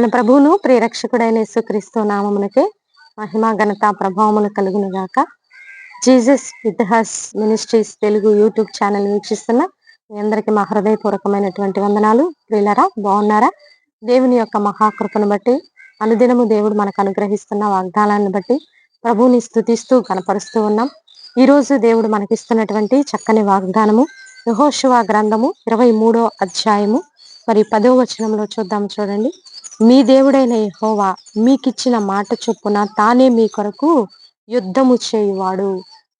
మన ప్రభువును ప్రియరక్షకుడైన యేసుక్రీస్తు నామమునకే మహిమ ఘనత ప్రభావములు కలుగును గాక. Jesus with his ministries Telugu YouTube channel వీక్షిస్తున్న మీ అందరికీ మా హృదయపూర్వకమైనటువంటి వందనాలు. ప్రియులరా బాగున్నారా? దేవుని యొక్క మహాకృపను బట్టి అనుదినము దేవుడు మనకు అనుగ్రహిస్తున్న వాగ్దానాన్ని బట్టి ప్రభువుని స్థుతిస్తూ కనపరుస్తూ ఉన్నాం. ఈ రోజు దేవుడు మనకిస్తున్నటువంటి చక్కని వాగ్దానము యహోశివ గ్రంథము ఇరవై మూడో అధ్యాయము. మరి పదో వచనంలో చూద్దాం చూడండి. మీ దేవుడైన యహోవా మీకిచ్చిన మాట చొప్పున తానే మీ కొరకు యుద్ధము చేయువాడు.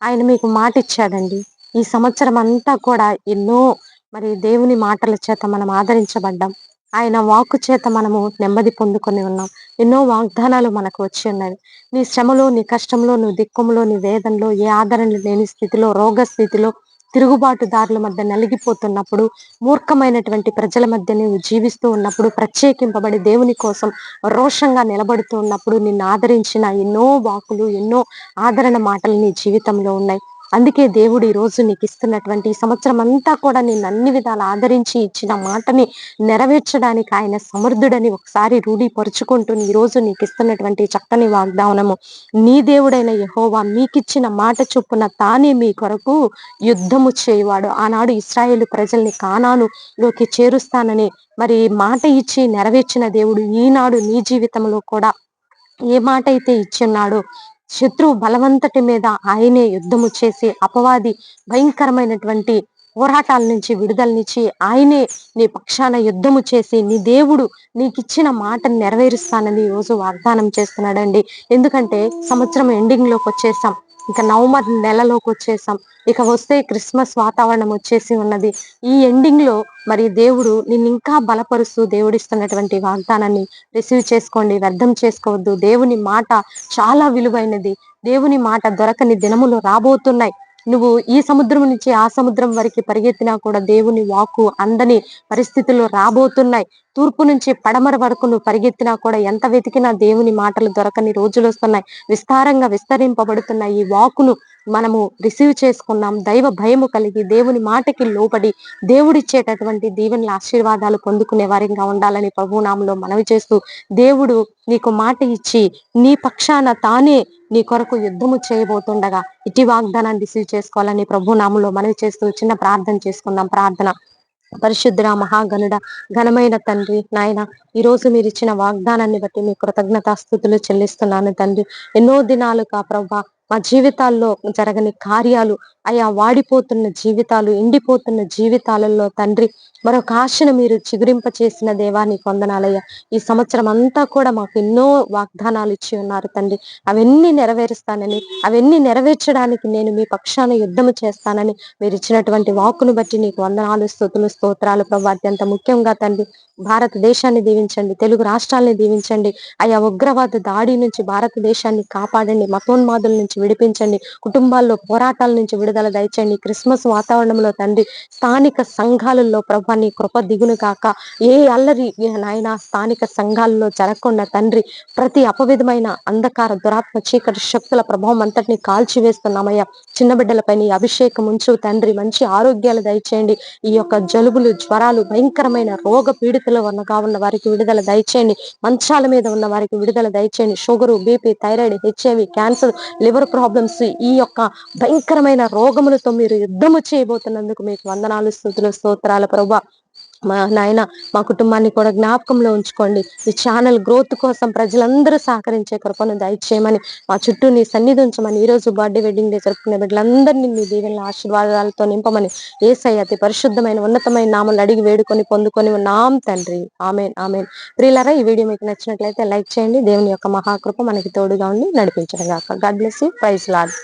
ఆయన మీకు మాట ఇచ్చాడండి ఈ సంవత్సరం అంతా కూడా ఎన్నో మరి దేవుని మాటల చేత మనం ఆదరించబడ్డాం. ఆయన వాక్కు చేత మనము నెమ్మది పొందుకొని ఉన్నాం. ఎన్నో వాగ్దానాలు మనకు వచ్చి ఉన్నాయి నీ శ్రమలో నీ కష్టంలో నువ్వు దిక్కుములో నీ వేదంలో ఏ ఆదరణ లేని స్థితిలో రోగ స్థితిలో తిరుగుబాటుదారుల మధ్య నలిగిపోతున్నప్పుడు మూర్ఖమైనటువంటి ప్రజల మధ్య నీవు జీవిస్తూ ఉన్నప్పుడు ప్రత్యేకింపబడి దేవుని కోసం రోషంగా నిలబడుతూ ఉన్నప్పుడు నిన్ను ఆదరించిన ఎన్నో వాకులు ఎన్నో ఆదరణ మాటలు నీ జీవితంలో ఉన్నాయి. అందుకే దేవుడు ఈ రోజు నీకు ఇస్తున్నటువంటి సంవత్సరం అంతా కూడా నేను అన్ని విధాలు ఆదరించి ఇచ్చిన మాటని నెరవేర్చడానికి ఆయన సమర్థుడని ఒకసారి రూఢీపరుచుకుంటూ ఈ రోజు నీకు ఇస్తున్నటువంటి చక్కని వాగ్దానము. నీ దేవుడైన యహోవా మీకిచ్చిన మాట చొప్పున తానే మీ కొరకు యుద్ధము చేయవాడు. ఆనాడు ఇస్రాయేల్ ప్రజల్ని కానానులోకి చేరుస్తానని మరి మాట ఇచ్చి నెరవేర్చిన దేవుడు ఈనాడు నీ జీవితంలో కూడా ఏ మాట అయితే ఇచ్చున్నాడో శత్రువు బలవంతటి మీద ఆయనే యుద్ధము చేసి అపవాది భయంకరమైనటువంటి పోరాటాల నుంచి విడుదలనిచ్చి ఆయనే నీ పక్షాన యుద్ధము చేసి నీ దేవుడు నీకిచ్చిన మాటను నెరవేరుస్తానని రోజు వాగ్దానం చేస్తున్నాడండి. ఎందుకంటే సంవత్సరం ఎండింగ్లోకి వచ్చేసాం. ఇంకా నవంబర్ నెలలోకి వచ్చేసాం. ఇక వస్తే క్రిస్మస్ వాతావరణం వచ్చేసి ఉన్నది. ఈ ఎండింగ్లో మరి దేవుడు నిన్ను ఇంకా బలపరుస్తూ దేవుడిస్తున్నటువంటి వాగ్దానాన్ని రిసీవ్ చేసుకోండి వ్యర్థం చేసుకోవద్దు. దేవుని మాట చాలా విలువైనది. దేవుని మాట దొరకని దినములు రాబోతున్నాయి. నువ్వు ఈ సముద్రం నుంచి ఆ సముద్రం వరకు పరిగెత్తినా కూడా దేవుని వాకు అందని పరిస్థితులు రాబోతున్నాయి. తూర్పు నుంచి పడమర వరకు నువ్వు పరిగెత్తినా కూడా ఎంత వెతికినా దేవుని మాటలు దొరకని రోజులు వస్తున్నాయి. విస్తారంగా విస్తరింపబడుతున్నాయి ఈ వాకును మనము రిసీవ్ చేసుకున్నాం దైవ భయము కలిగి దేవుని మాటకి లోపడి దేవుడిచ్చేటటువంటి దీవెనల ఆశీర్వాదాలు పొందుకునే వారిగా ఉండాలని ప్రభునామంలో మనవి చేస్తూ దేవుడు నీకు మాట ఇచ్చి నీ పక్షాన తానే నీ కొరకు యుద్ధము చేయబోతుండగా ఇటీ వాగ్దానాన్ని రిసీవ్ చేసుకోవాలని ప్రభునామంలో మనవి చేస్తూ చిన్న ప్రార్థన చేసుకుందాం. ప్రార్థన. పరిశుద్ధ మహాగనుడ ఘనమైన తండ్రి నాయన ఈ రోజు మీరు ఇచ్చిన వాగ్దానాన్ని బట్టి మీ కృతజ్ఞతాస్థుతులు చెల్లిస్తున్నాను తండ్రి. ఎన్నో దినాలుగా ప్రభా మా జీవితాల్లో జరగని కార్యాలు అయా వాడిపోతున్న జీవితాలు ఎండిపోతున్న జీవితాలలో తండ్రి మరొక ఆశను మీరు చిగురింప చేసిన దేవాన్ని పొందనాలయ్యా ఈ సంవత్సరం అంతా కూడా మాకు ఎన్నో వాగ్దానాలు ఇచ్చి ఉన్నారు తండ్రి. అవన్నీ నెరవేరుస్తానని అవన్నీ నెరవేర్చడానికి నేను మీ పక్షాన యుద్ధము చేస్తానని మీరు ఇచ్చినటువంటి వాక్కును బట్టి నీకు వందనాలు స్థుతులు స్తోత్రాలు ప్రభు. అత్యంత ముఖ్యంగా తండ్రి భారతదేశాన్ని దీవించండి తెలుగు రాష్ట్రాల్ని దీవించండి. ఆయా ఉగ్రవాద దాడి నుంచి భారతదేశాన్ని కాపాడండి మతోన్మాదుల నుంచి విడిపించండి కుటుంబాల్లో పోరాటాల నుంచి విడుదల దయచండి క్రిస్మస్ వాతావరణంలో తండ్రి స్థానిక సంఘాలలో ప్రభా నీ కృప దిగును కాక ఏ అల్లరి నాయన స్థానిక సంఘాలలో జరగకుండా తండ్రి ప్రతి అపవిధమైన అంధకార దురాత్మ చీకటి శక్తుల ప్రభావం అంతటిని కాల్చివేస్తున్నామయ్యా. చిన్న బిడ్డలపై నీ అభిషేకం ఉంచు తండ్రి మంచి ఆరోగ్యాలు దయచేయండి. ఈ యొక్క జలుబులు జ్వరాలు భయంకరమైన రోగ పీడితలు ఉన్నగా ఉన్న వారికి విడుదల దయచేయండి. మంచాల మీద ఉన్న వారికి విడుదల దయచేయండి. Sugar BP thyroid HIV cancer liver problems ఈ యొక్క భయంకరమైన రోగములతో మీరు యుద్ధము చేయబోతున్నందుకు మీకు వందనాలు స్థుతులు స్తోత్రాల ప్రభు. మా నాయన మా కుటుంబాన్ని కూడా జ్ఞాపకంలో ఉంచుకోండి. ఈ ఛానల్ గ్రోత్ కోసం ప్రజలందరూ సహకరించే కృపను దయచేయమని మా చుట్టూ నీ సన్నిధి ఉంచమని ఈ రోజు బర్త్డే వెడ్డింగ్ డే జరుపుకునే బిడ్డలందరినీ మీ దీవెనల ఆశీర్వాదాలతో నింపమని ఏసై అతి పరిశుద్ధమైన ఉన్నతమైన నామలు అడిగి వేడుకొని పొందుకొని ఉన్నాం తండ్రి. Amen amen. ప్రియులరా ఈ వీడియో మీకు నచ్చినట్లయితే లైక్ చేయండి. దేవుని యొక్క మహాకృప మనకి తోడుగా ఉండి నడిపించడం గాక God bless you. Praise lord.